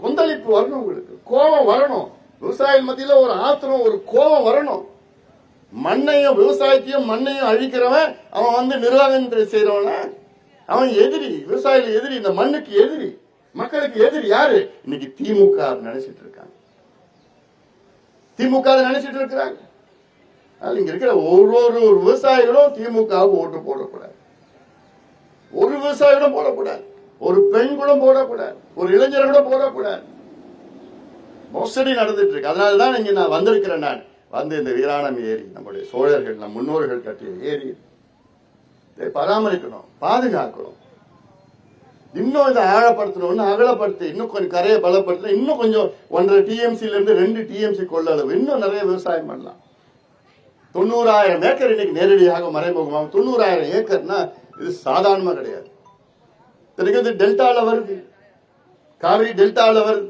கொந்தளிப்பு வரணும் உங்களுக்கு. கோபம் வரணும். விவசாயிகள் மத்தியில ஒரு ஆத்திரம் ஒரு கோபம் வரணும். மண்ணையும் விவசாயத்தையும் மண்ணையும் அழிக்கிறவன் அவன் வந்து நிர்வாகம் செய்யறவன அவன் எதிரி. விவசாயிகள் எதிரி. இந்த மண்ணுக்கு எதிரி. மக்களுக்கு எதிரி யாரு? இன்னைக்கு திமுக நினைச்சிட்டு இருக்காங்க. திமுக நினைச்சிட்டு இருக்கிறாங்க. இங்க இருக்கிற ஒரு ஒரு விவசாயிகளும் திமுக ஓட்டு போடக்கூடாது. ஒரு விவசாயிகளும் போடக்கூடாது. ஒரு பெண் கூட போடக்கூடாது. ஒரு இளைஞர் கூட போடக்கூடாது. மோசடி நடந்துட்டு இருக்கு அதனால தான் இங்க நான் வந்திருக்கிறேன் நான். வந்து இந்த வீராணம் ஏரி நம்முடைய சோழர்கள் நம் முன்னோர்கள் கட்டிய ஏரி. இதை பராமரிக்கணும் பாதுகாக்கணும். இன்னும் இதை ஆழப்படுத்தணும் இன்னும் அகலப்படுத்தி இன்னும் கொஞ்சம் கரையை பலப்படுத்தணும் இன்னும் கொஞ்சம் ஒன்றரை டிஎம்சில இருந்து ரெண்டு டிஎம்சி கொள்ளளவு. இன்னும் நிறைய விவசாயம் பண்ணலாம். தொண்ணூறாயிரம் ஏக்கர் இன்னைக்கு நேரடியாக மறைமுகமாக தொண்ணூறாயிரம் ஏக்கர்னா இது சாதாரணமா கிடையாது. இத்தனைக்கும் இது டெல்டால வருது. காவிரி டெல்டால வருது.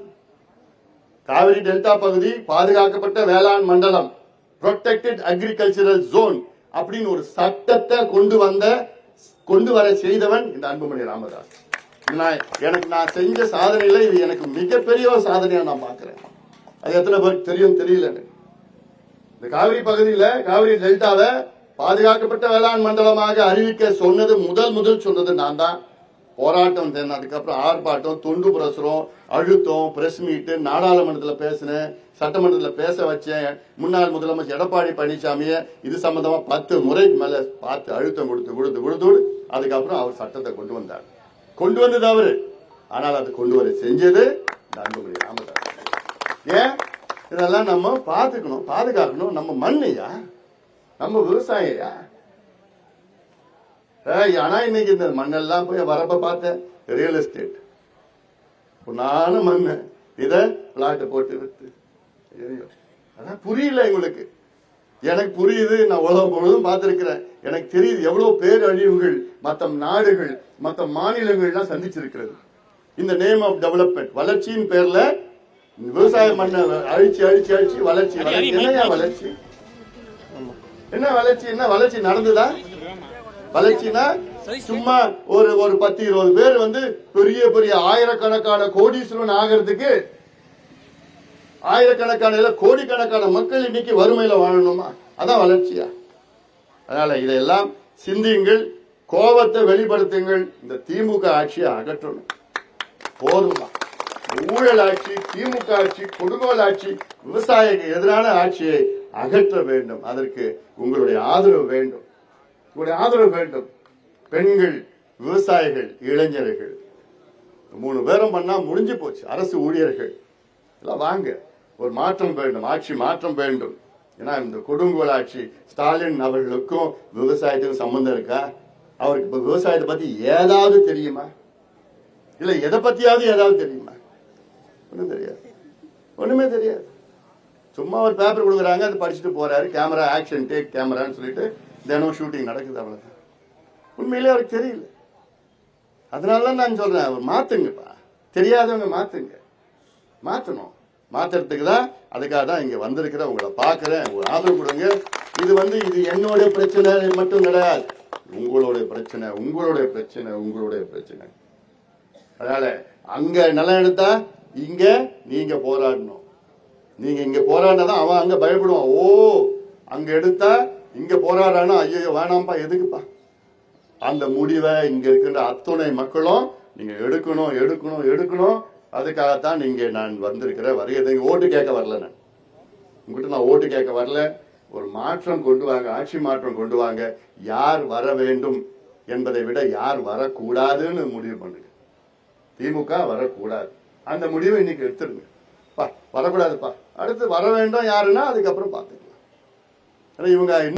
காவிரி டெல்டா பகுதி பாதுகாக்கப்பட்ட வேளாண் மண்டலம் ப்ரொடெக்டட் அக்ரிகல்ச்சரல் ஜோன் அப்படின்னு ஒரு சட்டத்தை கொண்டு வந்த கொண்டு வர செய்தவன் இந்த அன்புமணி ராமதாஸ். நான் எனக்கு நான் செஞ்ச சாதனையில இது எனக்கு மிகப்பெரிய ஒரு சாதனையா நான் பாக்குறேன் அது எத்தனை பேருக்கு தெரியும் தெரியல இந்த காவிரி பகுதியில காவிரி டெல்டாவை பாதுகாக்கப்பட்ட வேளாண் மண்டலமாக அறிவிக்க சொன்னது முதல் முதல் சொன்னது நான் தான் போராட்டம் அதுக்கப்புறம் ஆர்ப்பாட்டம் தொண்டு பிரசுரம் அழுத்தம் பிரஸ் மீட்டு நாடாளுமன்றத்தில் பேசினேன் சட்டமன்றத்தில் பேச வச்சேன். முன்னாள் முதலமைச்சர் எடப்பாடி பழனிசாமியை இது சம்பந்தமா பத்து முறைக்கு மேல பார்த்து அழுத்தம் கொடுத்து கொடுத்து கொடுத்து அதுக்கப்புறம் அவர் சட்டத்தை கொண்டு வந்தார். கொண்டு வந்தது அவரு. ஆனால் அது கொண்டு வர செஞ்சது இந்த அன்புமணி ராமதாஸ். ஏன்? இதெல்லாம் நம்ம பார்த்துக்கணும். பாதுகாக்கணும். நம்ம மண்ணையா? நம்ம விவசாயியா? ஆனா இன்னைக்கு இந்த மண்ணெல்லாம் போய் வரப்ப பார்த்தேன் ரியல் எஸ்டேட் பொண்ணான மண்ணு. இத பிளாட் போட்டு வித்து. அதான் புரியல எங்களுக்கு. எனக்கு புரியுது நான் உலகம் முழுவதும் பார்த்திருக்கிறேன். எனக்கு தெரியுது எவ்வளவு பேரழிவுகள் மற்ற நாடுகள் மற்ற மாநிலங்கள்லாம் சந்திச்சிருக்கிறது. இந்த நேம் ஆஃப் டெவலப்மெண்ட் வளர்ச்சியின் பேர்ல விவசாய மண்ணை அழிச்சு அழிச்சு அழிச்சு வளர்ச்சி. வளர்ச்சி. என்னையா வளர்ச்சி? என்ன வளர்ச்சி? என்ன வளர்ச்சி நடந்ததா? வளர்ச்சினா சும்மா ஒரு ஒரு பத்து இருபது பேர் வந்து பெரிய பெரிய ஆயிரக்கணக்கான கோடீஸ்வரன் ஆகிறதுக்கு ஆயிரக்கணக்கான இல்ல கோடிக்கணக்கான மக்கள் இன்னைக்கு வறுமையில வாழணுமா? அதான் வளர்ச்சியா? அதனால இதையெல்லாம் சிந்தியுங்கள் கோபத்தை வெளிப்படுத்துங்கள். இந்த திமுக ஆட்சியை அகற்றணும். போதுமா? ஊழல் ஆட்சி திமுக ஆட்சி கொடுங்கோல் ஆட்சி விவசாயிக்கு எதிரான ஆட்சியை அகற்ற வேண்டும். அதற்கு உங்களுடைய ஆதரவு வேண்டும். உங்களுடைய ஆதரவு வேண்டும். பெண்கள் விவசாயிகள் இளைஞர்கள். மூணு பேரும் பண்ணா முடிஞ்சு போச்சு. அரசு ஊழியர்கள். எல்லாம் வாங்க. ஒரு மாற்றம் வேண்டும். ஆட்சி மாற்றம் வேண்டும். ஏன்னா இந்த கொடுங்கோல் ஆட்சி ஸ்டாலின் அவர்களுக்கும் விவசாயத்துக்கும் சம்பந்தம் இருக்கா? அவருக்கு இப்ப விவசாயத்தை பத்தி ஏதாவது தெரியுமா? இல்ல எதை பத்தியாவது ஏதாவது தெரியுமா? ஒண்ணும் தெரியாது. ஒண்ணுமே தெரியாது. சும்மா ஒரு பேப்பர் கொடுக்குறாங்க அதை படிச்சுட்டு போறாரு. கேமரா ஆக்ஷன் டேக் கேமரான்னு சொல்லிட்டு தினம் ஷூட்டிங் நடக்குது அவனுக்கு உண்மையிலே அவருக்கு தெரியல. அதனால தான் நான் சொல்கிறேன் அவர் மாற்றுங்கப்பா தெரியாதவங்க மாற்றுங்க மாற்றணும் மாற்றுறதுக்கு தான் அதுக்காக தான் இங்கே வந்திருக்கிற உங்களை பார்க்குறேன் உங்க ஆதரவு கொடுங்க. இது வந்து இது என்னுடைய பிரச்சனை மட்டும் கிடையாது. உங்களுடைய பிரச்சனை உங்களுடைய பிரச்சனை உங்களுடைய பிரச்சனை. அதனால அங்கே நிலம் எடுத்தா இங்கே நீங்கள் போராடணும். நீங்கள் இங்கே போராடினா தான் அவன் அங்கே பயப்படுவான். ஓ அங்கே எடுத்தால் இங்க போராடானா ஐயோ வேணாம்ப்பா எதுக்குப்பா? அந்த முடிவை இங்க இருக்கின்ற அத்துணை மக்களும் நீங்க எடுக்கணும் எடுக்கணும் எடுக்கணும். அதுக்காகத்தான் நீங்க நான் வந்திருக்கிறேன். வருகிறது ஓட்டு கேட்க வரல நான். உங்ககிட்ட நான் ஓட்டு கேட்க வரல. ஒரு மாற்றம் கொண்டு வாங்க ஆட்சி மாற்றம் கொண்டு வாங்க. யார் வர வேண்டும் என்பதை விட யார் வரக்கூடாதுன்னு முடிவு பண்ணுங்க. திமுக வரக்கூடாது. அந்த முடிவை இன்னைக்கு எடுத்துருங்க. பா வரக்கூடாதுப்பா. அடுத்து வர வேண்டும் யாருன்னா அதுக்கப்புறம் பார்த்துக்கலாம். இவங்க இன்னும்